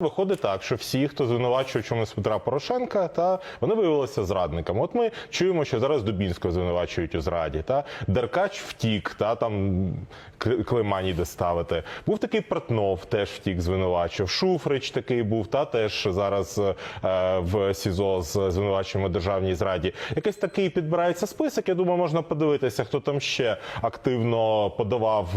Виходить так, що всі, хто звинувачує чомусь Петра Порошенка, та вони виявилися зрадниками. От ми чуємо, що зараз Дубінського звинувачують у зраді. Та Деркач втік, та там К- Клеймані де ставити. Був такий Портнов, теж втік, звинувачив. Шуфрич такий був, та теж зараз е, в СІЗО з звинуваченнями у державній зраді. Якийсь такий підбирається список. Я думаю, можна подивитися, хто там ще активно подавав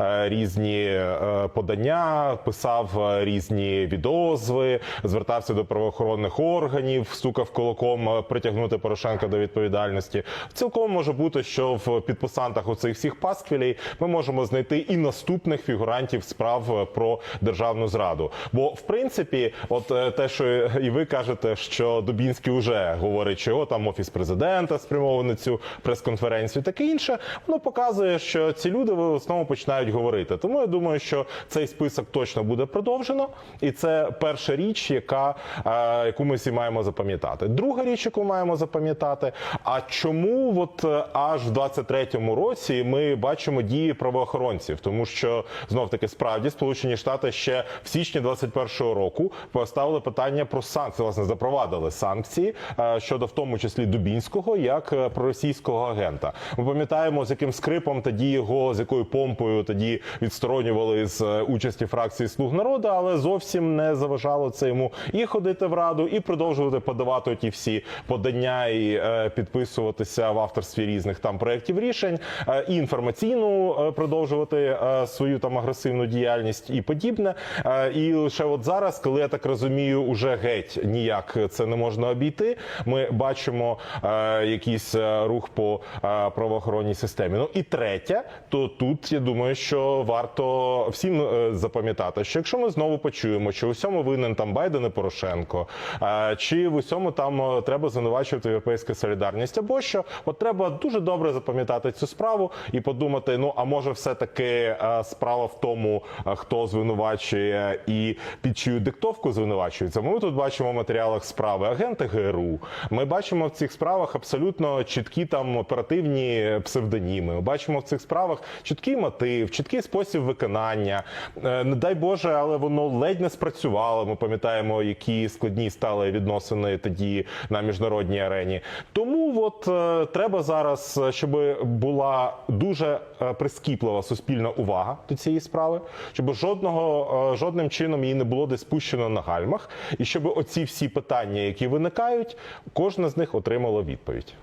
е, різні е, подання, писав е, різні відозви, звертався до правоохоронних органів, стукав кулаком е, притягнути Порошенка до відповідальності. Цілком може бути, що в підписантах оцих всіх пасквілей ми можемо знайти і наступних фігурантів справ е, про державну зраду. Бо в принципі, от е, те, що і ви кажете, що Дубінський вже говорить, що його там офіс президента спрямований цю прес-конференцію, таке інше, воно показує, що ці люди в основному починають говорити. Тому я думаю, що цей список точно буде продовжено, і це перша річ, яка е, яку ми всі маємо запам'ятати. Друга річ, яку маємо запам'ятати. А чому от е, аж в 23-му році ми бачимо дії правоохоронців? Тому що знов таки справді Сполучені Штати ще в січні 21-го року поставили питання про санкції, власне, запровадили санкції е, щодо в тому числі Дубінського як проросійського агента. Ми пам'ятаємо, з яким скрипом тоді його з якою помпою тоді відсторонювали з участі фракції Слуг народу, але зовсім не заважало це йому і ходити в раду, і продовжувати подавати ті всі подання і е, підписуватися в авторстві різних там проєктів рішень, е, і інформаційну е, продовжувати е, свою там агресивну діяльність і подібне. Е, і лише от зараз, коли я так розумію, уже геть ніяк це не можна обійти. Ми бачимо е, якийсь е, рух по е, правоохоронній системі. Ну і третє, то тут я думаю, що варто всім е, запам'ятати, що якщо ми знову почуємо, що в усьому винен там Байден і Порошенко, чи в усьому там е, треба звинувачувати європейська солідарність, або що, от треба дуже добре запам'ятати цю справу і подумати: ну а може, все таки е, справа в тому, е, хто звинувачує і під чию диктовку звинувачується. Ми тут бачимо в матеріалах справи агенти ГРУ. Ми бачимо в цих справах абсолютно чіткі там оперативні псевдоніми. Ми бачимо в цих справах чіткий мотив, чіткий спосіб виконання. Не дай Боже, але воно ледь не спрацювало. Ми пам'ятаємо, які складні стали відносини тоді на міжнародній арені. Тому от е, треба зараз, е, щоб була дуже е, прискіплива суспільна увага до цієї справи, щоб жодного жодним чином її не було десь спущено на гальмах, і щоб оці всі питання, які виникають, кожне з них отримало відповідь.